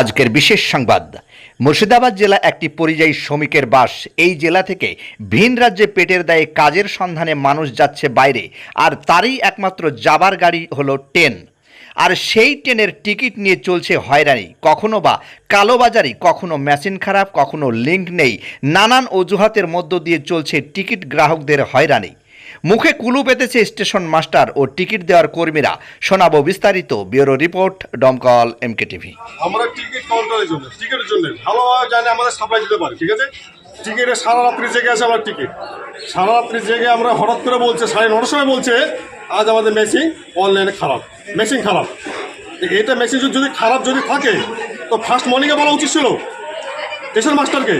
আজকের বিশেষ সংবাদ। মুর্শিদাবাদ জেলা একটি পরিযায়ী শ্রমিকের বাস এই জেলা থেকে ভিন রাজ্যে পেটের দায়ে কাজের সন্ধানে মানুষ যাচ্ছে বাইরে, আর তারই একমাত্র যাবার গাড়ি হলো ট্রেন। আর সেই ট্রেনের টিকিট নিয়ে চলছে হয়রানি। কখনো বা কালোবাজারি, কখনো মেশিন খারাপ, কখনো লিঙ্ক নেই। নানান অজুহাতের মধ্য দিয়ে চলছে টিকিট গ্রাহকদের হয়রানি। মুখে কুলু পেতেছে স্টেশন মাস্টার ও টিকিট দেওয়ার কর্মীরা। শোনাবো বিস্তারিত bureau report Domkal MK TV আমরা টিকিট কাউন্টারের জন্য, টিকিটের জন্য। ভালোভাবে জানি আমাদের সাপ্লাই দিতে পারে, ঠিক আছে? টিকিটে সারা রাত্রি জেগে আছে আমার টিকিট। সারা রাত্রি জেগে আমরা হঠাৎ করে বলছে, সাড়ে নটার সময় বলছে, আজ আমাদের মেশিন অনলাইনে খারাপ, মেশিন খারাপ। এটা মেশিন যদি খারাপ যদি থাকে, তো ফার্স্ট মর্নিংয়ে বলা উচিত ছিল, স্টেশন মাস্টারকে।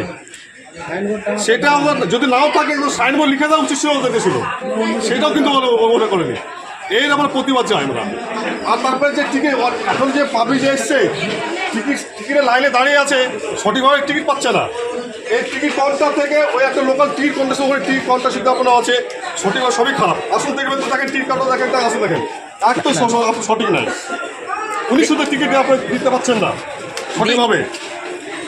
সেটা আমরা যদি নাও থাকে সাইনবোর্ড লিখে দেওয়া উচিত ছিল ছিল। সেটাও কিন্তু মনে করেনি। এর আমরা প্রতিবাদ চাই আমরা। আর তারপরে যে টিকিট এখন যে পাবলিক যে এসছে, টিকিট টিকিটের লাইনে দাঁড়িয়ে আছে সঠিকভাবে টিকিট পাচ্ছে না। এই টিকিট কাউন্টার থেকে ওই একটা লোকাল টিকিট কাউন্টার ওখানে টিকিট কাউন্টার সিদ্ধাপনা আছে। সঠিকভাবে সবই খারাপ। আসুন দেখবেন তো তাকে টিকিট কাউন্টার দেখেন তাকে আসুন দেখেন। এক তো সঠিক নাই। উনি শুধু টিকিট আপনি দিতে পারছেন না। সঠিকভাবে।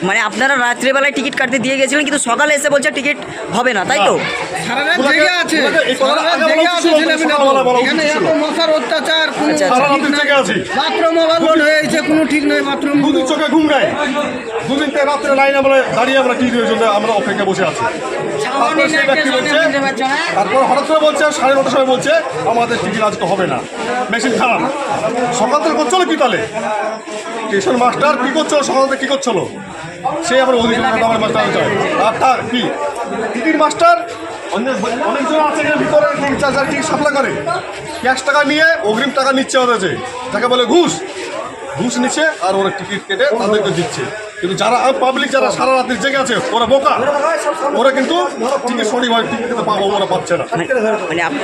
মানে আপনারা রাত্রেবেলায় টিকিট কাটতে দিয়ে গেছিলেন কিন্তু সকালে এসে বলছে টিকিট হবে না তাই তো? তারপরে হঠাৎ করে বলছে সাড়ে নটার সময় বলছে আমাদের টিকিট আজকে হবে না। মেশিন খারাপ। সকাল থেকে করছিল কি তাহলে? স্টেশন মাস্টার কি করছিল? সকাল থেকে কি করছিল? সে আবার অধিক আমার মাস্টার চায় আর তার কি? টিকিট মাস্টার, অনেক অনেকজন আছে ভিতরে তিন চার চার টিকিট সাপ্লাই করে। ক্যাশ টাকা নিয়ে অগ্রিম টাকা নিচ্ছে ওদের তাকে বলে ঘুষ। ঘুষ নিচ্ছে আর ওরা টিকিট কেটে তাদেরকে দিচ্ছে। কিন্তু যারা পাবলিক যারা সারা রাত্রি জেগে আছে ওরা বোকা। ওরা কিন্তু টিকিট সঠিকভাবে টিকিট পাবো ওরা পাচ্ছে না। মানে আপ-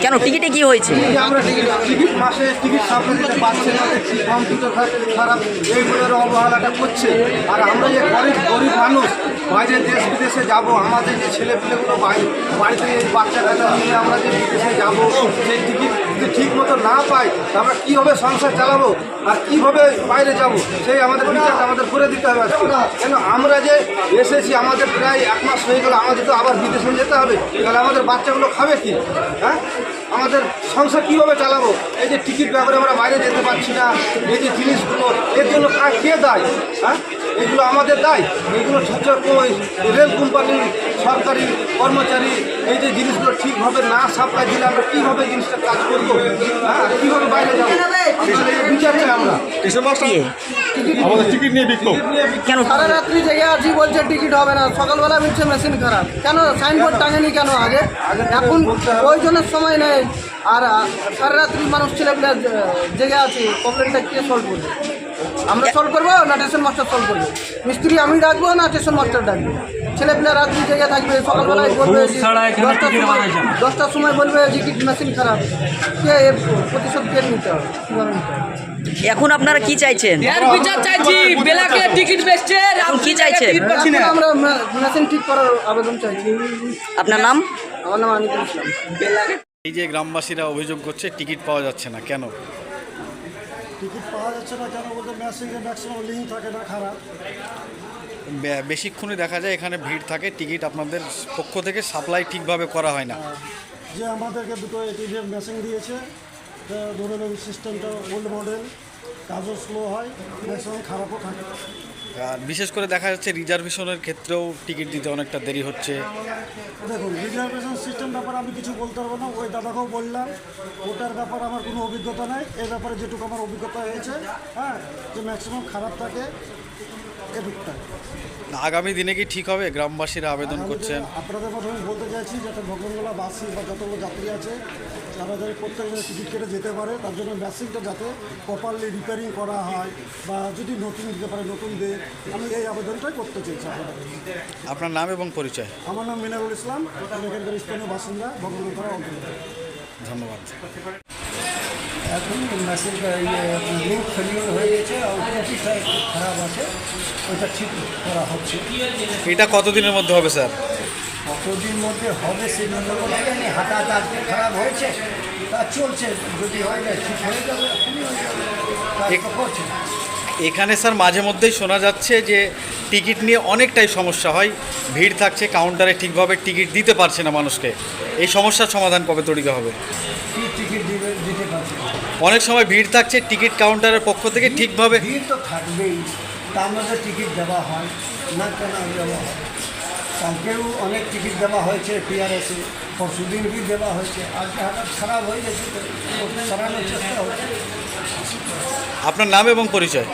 কেন টিকিটে কি হয়েছে? আমরা টিকিট টিকিট মাসে টিকিট সাপ্লাই না কম্পিউটার খারাপ এইগুলোর অবহেলাটা করছে। আর আমরা যে গরিব গরিব মানুষ বাইরে দেশ বিদেশে যাব আমাদের যে ছেলেপিলেগুলো বাড়ি বাড়িতে বাচ্চা কাচ্চা নিয়ে আমরা যে বিদেশে যাব সেই টিকিট না পাই আমরা কীভাবে সংসার চালাবো আর কীভাবে বাইরে যাব? সেই আমাদের বিচারটা আমাদের করে দিতে হবে কেন? আমরা যে এসেছি, আমাদের প্রায় এক মাস হয়ে গেল, আমাদের তো আবার বিদেশে যেতে হবে। তাহলে আমাদের বাচ্চাগুলো খাবে কি? হ্যাঁ? আমাদের সংসার কীভাবে চালাবো? এই যে টিকিট ব্যাপারে আমরা বাইরে যেতে পারছি না, এই যে জিনিসগুলো, এর জন্য কে দায়? হ্যাঁ? এগুলো আমাদের দায়। এগুলো রেল কোম্পানির সরকারি কর্মচারী এই যে জিনিসগুলো ঠিকভাবে না সাপ্লাই দিলে আমরা কীভাবে জিনিসটা কাজ করব? হ্যাঁ কীভাবে বাইরে যাব? আসলে বিচার চাই আমরা? আমাদের টিকিট নিয়ে বিক্ষোভ। কেন? সারা রাত্রি জেগে আছি বলছে টিকিট হবে না। সকালবেলা বলছে মেশিন খারাপ। কেন? সাইনবোর্ড টাঙেনি কেন আগে? এখন প্রয়োজনের সময় নেই। আর সারা রাত্রি মানুষ ছেলেপিলে জেগে আছে। প্রবলেমটা কে সলভ করবে? আমরা সলভ করব না স্টেশন মাস্টার সলভ করবে? মিস্ত্রি আমি ডাকবো না স্টেশন মাস্টার ডাকবো ছেলেপিলে রাত্রি জেগে থাকবে সকালবেলায় বলবে দশটার সময় দশটার সময় বলবে যে কি মেশিন খারাপ। কে এর প্রতিশোধ কে নিতে হবে? কীভাবে নিতে হবে? এখন আপনারা কি চাইছেন? এর বিচার চাইছি বেলাকে টিকিট বেচছে কি চাইছেন? আমরা মেশিন ঠিক করার আবেদন চাইছি। আপনার নাম? আমার নাম আনিকুল ইসলাম। এই যে গ্রামবাসীরা অভিযোগ করছে টিকিট পাওয়া যাচ্ছে না। কেন? টিকিট পাওয়া যাচ্ছে না কেন বলতে মেসেজে ম্যাক্সিমাম লিঙ্ক থাকে না খারাপ। বেশিক্ষণই দেখা যায় এখানে ভিড় থাকে টিকিট আপনাদের পক্ষ থেকে সাপ্লাই ঠিকভাবে করা হয় না। যে আমাদেরকে দুটো এটিভিএম মেশিন দিয়েছে ধরুন সিস্টেমটা ওল্ড মডেল কাজও স্লো হয় ম্যাক্সিমাম খারাপও থাকে। বিশেষ করে দেখা যাচ্ছে রিজার্ভেশনের ক্ষেত্রেও টিকিট দিতে অনেকটা দেরি হচ্ছে। দেখুন রিজার্ভেশন সিস্টেম ব্যাপারে আমি কিছু বলতে পারব না। ওই দাদাকেও বললাম ওটার ব্যাপারে আমার কোনো অভিজ্ঞতা নাই। এ ব্যাপারে যেটুকু আমার অভিজ্ঞতা হয়েছে হ্যাঁ যে ম্যাক্সিমাম খারাপ থাকে আগামী দিনে কি ঠিক হবে? গ্রামবাসীরা আবেদন করছেন। আপনাদের প্রথমে বলতে চাইছি যাতে ভগবানগোলা বাসি বা যতগুলো যাত্রী আছে তারা যাতে প্রত্যেকজন টিকিট কেটে যেতে পারে তার জন্য মেশিনটা যাতে প্রপারলি রিপেয়ারিং করা হয় বা যদি নতুন দিতে পারে নতুন দিয়ে আমি এই আবেদনটাই করতে চাইছি আপনাদের। আপনার নাম এবং পরিচয়? আমার নাম মিনারুল ইসলাম এখানকার স্থানীয় বাসিন্দা ভগবানগোলা অঞ্চল ধন্যবাদ। এখন মেশিনটা লিঙ্ক ফেলিওর হয়ে গেছে আর একটু খারাপ আছে ওটা ঠিক করা হচ্ছে। এটা কতদিনের মধ্যে হবে স্যার? কতদিন মধ্যে হবে সেই বলে জানি হাঁটা আজকে খারাপ হয়েছে তা চলছে যদি হয়ে যায় ঠিক হয়ে যাবে এখনই হয়ে যাবে করছে এখানে স্যার মাঝে মধ্যেই শোনা যাচ্ছে যে টিকিট নিয়ে অনেকটাই সমস্যা হয়। ভিড় থাকছে কাউন্টারে ঠিকভাবে টিকিট দিতে পারছে না মানুষকে। এই সমস্যার সমাধান কবে তৈরি হবে। অনেক সময় ভিড় থাকছে টিকিট কাউন্টারের পক্ষ থেকে ঠিকভাবে ভিড় তো থাকবেই তার মধ্যে টিকিট দেওয়া হয় না কেন দেওয়া হয়। কালকেও অনেক টিকিট দেওয়া হয়েছে পিআরএসে পরশু দিন কি দেওয়া হয়েছে আজকে হঠাৎ খারাপ হয়ে গেছে সারানোর চেষ্টা হচ্ছে। আপনার নাম এবং পরিচয়?